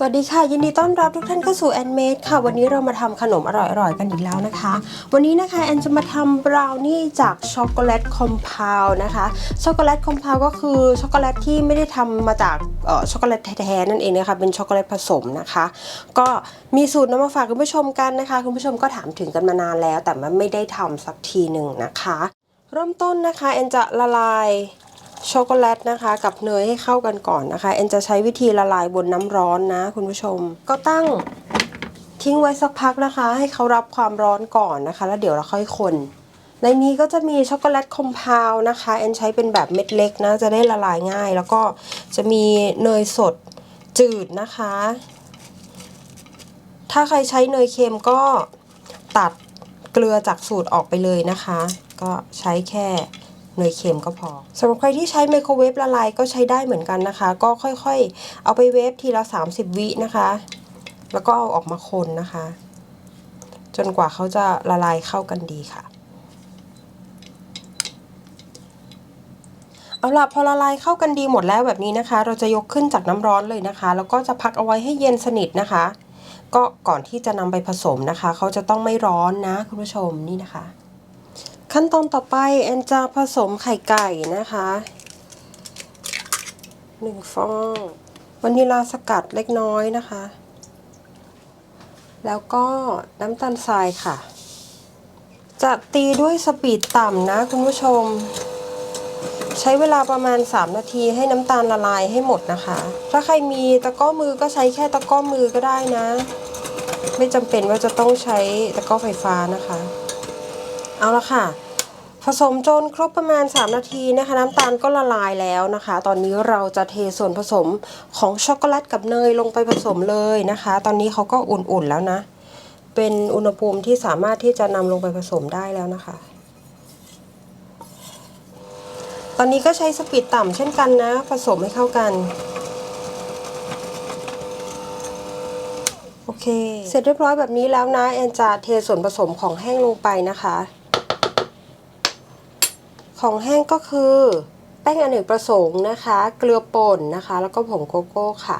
สวัสดีค่ะ ยินดีต้อนรับทุกท่านเข้าสู่แอนเมดค่ะ วันนี้เรามาทำขนมอร่อยๆ กันอีกแล้วนะคะ วันนี้นะคะแอนจะมาทำบราวนี่จากช็อกโกแลตคอมเพลนะคะช็อกโกแลตคอมเพลก็คือช็อกโกแลตที่ไม่ได้ทำมาจากช็อกโกแลตแท้ๆนั่นเองนะคะเป็นช็อกโกแลตผสมนะคะ ก็มีสูตรนำมาฝากคุณผู้ชมกันนะคะ คุณผู้ชมก็ถามถึงกันมานานแล้ว แต่มันไม่ได้ทำสักทีหนึ่งนะคะ เริ่มต้นนะคะแอนจะละลาย ช็อกโกแลตนะคะกับเนยให้เข้ากันก่อนนะคะแอนจะใช้วิธีละลายบนน้ำร้อนนะคุณผู้ชม ก็ตั้งทิ้งไว้สักพักนะคะ ให้เขารับความร้อนก่อนนะคะ แล้วเดี๋ยวเราค่อยคนในนี้ก็จะมีช็อกโกแลตคอมเพลนะคะแอนใช้เป็นแบบเม็ดเล็กนะ จะได้ละลายง่าย แล้วก็จะมีเนยสดจืดนะคะ ถ้าใครใช้เนยเค็มก็ตัดเกลือจากสูตรออกไปเลยนะคะ ก็ใช้แค่ เนยเค็มก็พอสำหรับใครที่ใช้ไมโครเวฟละลายก็ใช้ได้เหมือนกันนะคะ ก็ค่อยๆ เอาไปเวฟทีละ 30 วินะคะ แล้วก็เอาออกมาคนนะคะ จนกว่าเขาจะละลายเข้ากันดีค่ะเอาล่ะพอละลายเข้ากันดีหมดแล้วแบบนี้นะคะ เราจะยกขึ้นจากน้ำร้อนเลยนะคะ แล้วก็จะพักเอาไว้ให้เย็นสนิทนะคะ ก็ก่อนที่จะนำไปผสมนะคะ เขาจะต้องไม่ร้อนนะคุณผู้ชมนี่นะคะ ขั้นตอนต่อไปแอนจะผสมไข่ไก่นะคะหนึ่งฟองวานิลาสกัดเล็กน้อยนะคะ แล้วก็น้ำตาลทรายค่ะ จะตีด้วยสปีดต่ำนะคุณผู้ชม ใช้เวลาประมาณ 3 นาทีให้น้ำตาลละลายให้หมดนะคะ ถ้าใครมีตะก้อมือก็ใช้แค่ตะก้อมือก็ได้นะ ไม่จำเป็นว่าจะต้องใช้ตะก้อไฟฟ้านะคะ เอาละค่ะ ผสมจนครบประมาณ 3 นาทีนะคะ น้ำตาลก็ละลายแล้วนะคะ ตอนนี้เราจะเทส่วนผสมของช็อกโกแลตกับเนยลงไปผสมเลยนะคะ ตอนนี้เขาก็อุ่นๆแล้วนะ เป็นอุณหภูมิที่สามารถที่จะนำลงไปผสมได้แล้วนะคะตอนนี้ก็ใช้สปีดต่ำเช่นกันนะ ผสมให้เข้ากัน โอเค เสร็จเรียบร้อยแบบนี้แล้วนะ แอนจะเทส่วนผสมของแห้งลงไปนะคะ ของแห้งก็คือ แป้งอเนกประสงค์นะคะ เกลือป่นนะคะ แล้วก็ผงโกโก้ค่ะ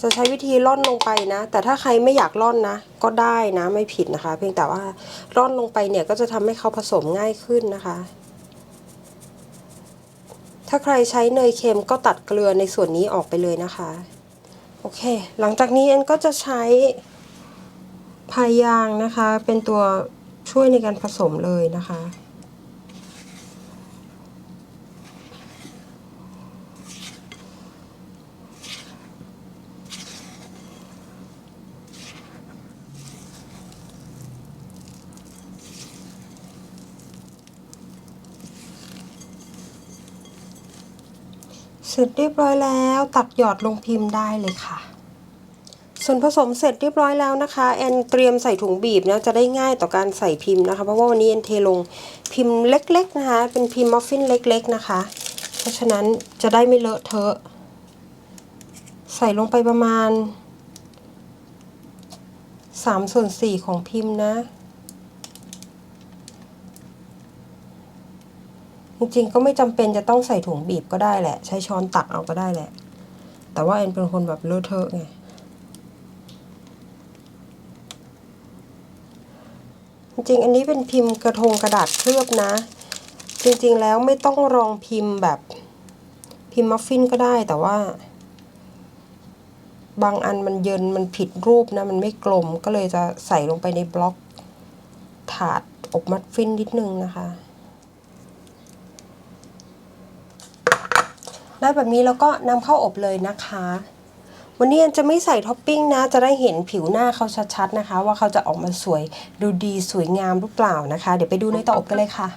จะใช้วิธีร่อนลงไปนะ แต่ถ้าใครไม่อยากร่อนนะ ก็ได้นะไม่ผิดนะคะ เพียงแต่ว่าร่อนลงไปเนี่ยก็จะทำให้เขาผสมง่ายขึ้นนะคะ ถ้าใครใช้เนยเค็มก็ตัดเกลือในส่วนนี้ออกไปเลยนะคะโอเค หลังจากนี้เอ็นก็จะใช้พายยางนะคะเป็นตัว ช่วยในการผสมเลยนะคะ เสร็จเรียบร้อยแล้ว ตักหยอดลงพิมพ์ได้เลยค่ะ ส่วนผสมเสร็จเรียบร้อยแล้วนะคะ แอนเตรียมใส่ถุงบีบนะจะได้ง่ายต่อการใส่พิมพ์นะคะ เพราะว่าวันนี้แอนเทลงพิมพ์เล็กๆนะคะ เป็นพิมพ์มัฟฟินเล็กๆนะคะ เพราะฉะนั้นจะได้ไม่เลอะเทอะ ใส่ลงไปประมาณ3ส่วน4ของพิมพ์นะจริงๆก็ไม่จำเป็นจะต้องใส่ถุงบีบก็ได้แหละ ใช้ช้อนตักเอาก็ได้แหละ แต่ว่าแอนเป็นคนแบบเลอะเทอะไง จริงอันนี้เป็นพิมพ์กระทงกระดาษเคลือบนะ จริงๆแล้วไม่ต้องรองพิมพ์แบบพิมพ์มัฟฟินก็ได้แต่ว่า บางอันมันเยินมันผิดรูปนะ มันไม่กลมก็เลยจะใส่ลงไปในบล็อก ถาดอบมัฟฟินนิดนึงนะคะ ได้แบบนี้แล้วก็นำเข้าอบเลยนะคะ วันนี้แอนจะไม่ใส่ท็อปปิ้งนะ จะได้เห็นผิวหน้าเขาชัดๆนะคะ ว่าเขาจะออกมาสวยดูดีสวยงามหรือเปล่านะคะ เดี๋ยวไปดูในเตาอบกันเลยค่ะ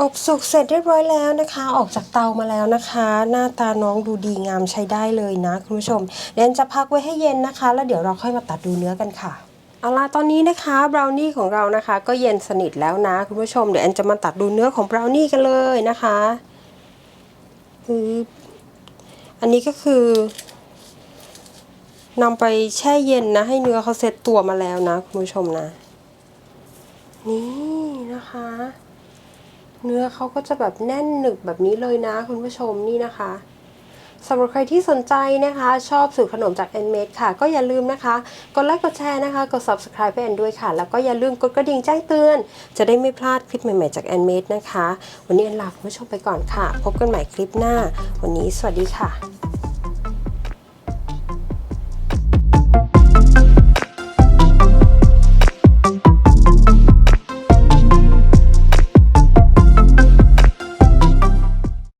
อบสุกเสร็จเรียบร้อยแล้วนะคะ ออกจากเตามาแล้วนะคะ หน้าตาน้องดูดีงามใช้ได้เลยนะคุณผู้ชมเดี๋ยวแอนจะพักไว้ให้เย็นนะคะ แล้วเดี๋ยวเราค่อยมาตัดดูเนื้อกันค่ะ เอาล่ะตอนนี้นะคะบราวนี่ของเรานะคะ ก็เย็นสนิทแล้วนะคุณผู้ชมเดี๋ยวแอนจะมาตัดดูเนื้อของบราวนี่กันเลยนะคะปึ๊บอันนี้ก็คือนำไปแช่เย็นนะ ให้เนื้อเขาเซ็ตตัวมาแล้วนะคุณผู้ชมนะ นี่นะคะ เนื้อเขาก็จะแบบแน่นหนึบแบบนี้เลยนะ คุณผู้ชมนี่นะคะ สำหรับใครที่สนใจนะคะ ชอบสูตรขนมจาก e n m a d e ค่ะ ก็อย่าลืมนะคะ กดไลค์กดแชร์นะคะ กด subscribe ไปแอนด้วยค่ะ แล้วก็อย่าลืมกดกระดิ่งแจ้งเตือน จะได้ไม่พลาดคลิปใหม่ๆจาก e n m a d e นะคะ วันนี้แอนลาคุณผู้ชมไปก่อนค่ะ พบกันใหม่คลิปหน้า วันนี้สวัสดีค่ะ